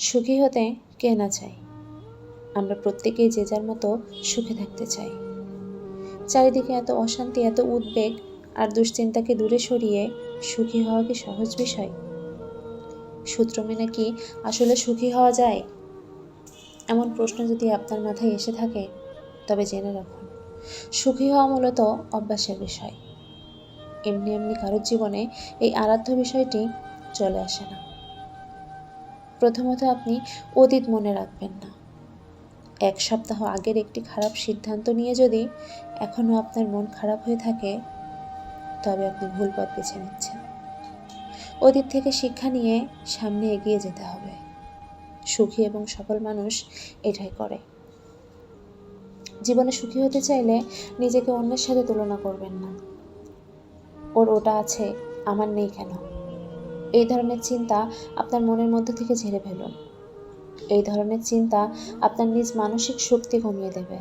সুখী হতে কে না চাই আমরা প্রত্যেকেই যে যার মতো সুখে থাকতে চাই। চারিদিকে এত অশান্তি, এত উদ্বেগ আর দুশ্চিন্তাকে দূরে সরিয়ে সুখী হওয়া কি সহজ বিষয়? সূত্র মেনে কি আসলে সুখী হওয়া যায়? এমন প্রশ্ন যদি আপনার মাথায় এসে থাকে, তবে জেনে রাখুন, সুখী হওয়া মূলত অভ্যাসের বিষয়। এমনি এমনি কারোর জীবনে এই আরাধ্য বিষয়টি চলে আসে না। প্রথমত আপনি অতীত মনে রাখবেন না। এক সপ্তাহ আগের একটি খারাপ সিদ্ধান্ত নিয়ে যদি এখনও আপনার মন খারাপ হয়ে থাকে, তবে আপনি ভুল পথ বেছে নিচ্ছেন। অতীত থেকে শিক্ষা নিয়ে সামনে এগিয়ে যেতে হবে। সুখী এবং সফল মানুষ এটাই করে। জীবনে সুখী হতে চাইলে নিজেকে অন্যের সাথে তুলনা করবেন না। ওর ওটা আছে, আমার নেই কেন? এই ধরনের চিন্তা আপনার মনের মধ্যে থেকে ঝেড়ে ফেলুন। এই ধরনের চিন্তা আপনার নিজ মানসিক শক্তি কমিয়ে দেবে।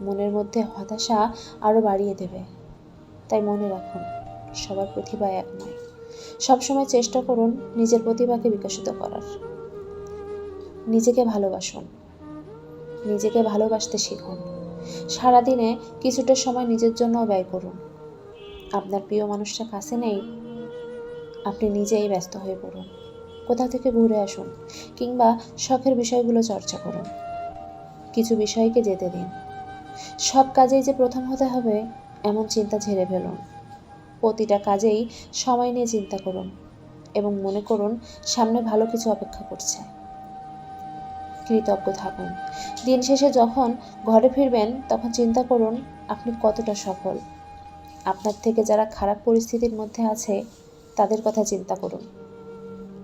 মনের মধ্যে হতাশা আরও বাড়িয়ে দেবে। তাই মনে রাখুন, সবার প্রতিভা এক নয়। সবসময় চেষ্টা করুন নিজের প্রতিভাকে বিকশিত করার। নিজেকে ভালোবাসুন। নিজেকে ভালোবাসতে শিখুন। সারাদিনে কিছুটা সময় নিজের জন্য ব্যয় করুন। আপনার প্রিয় মানুষটা কাছে নেই আপনি নিজেই ব্যস্ত হয়ে পড়ুন। কোথা থেকে ঘুরে আসুন কিংবা শখের বিষয়গুলো চর্চা করুন। কিছু বিষয়কে যেতে দিন। সব কাজেই যে প্রথম হতে হবে, এমন চিন্তা ঝেড়ে ফেলুন। প্রতিটা কাজেই সময় নিয়ে চিন্তা করুন এবং মনে করুন সামনে ভালো কিছু অপেক্ষা করছে। কৃতজ্ঞ থাকুন। দিন শেষে যখন ঘরে ফিরবেন, তখন চিন্তা করুন, আপনি কতটা সফল। আপনার থেকে যারা খারাপ পরিস্থিতির মধ্যে আছে তাদের কথা চিন্তা করুন।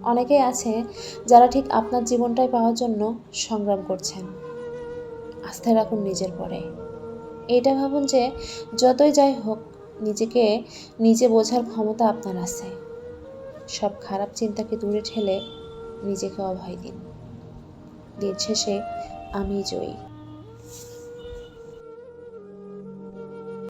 অনেকেই আছে যারা ঠিক আপনার জীবনটাই পাওয়ার জন্য সংগ্রাম করছেন। আস্থা রাখুন নিজের পরে। এটা ভাবুন যে যতই যাই হোক, নিজেকে, নিজে বোঝার ক্ষমতা আপনার আছে। সব খারাপ চিন্তাকে দূরে ঠেলে নিজেকে অভয় দিন। দিন শেষে আমি জয়ী।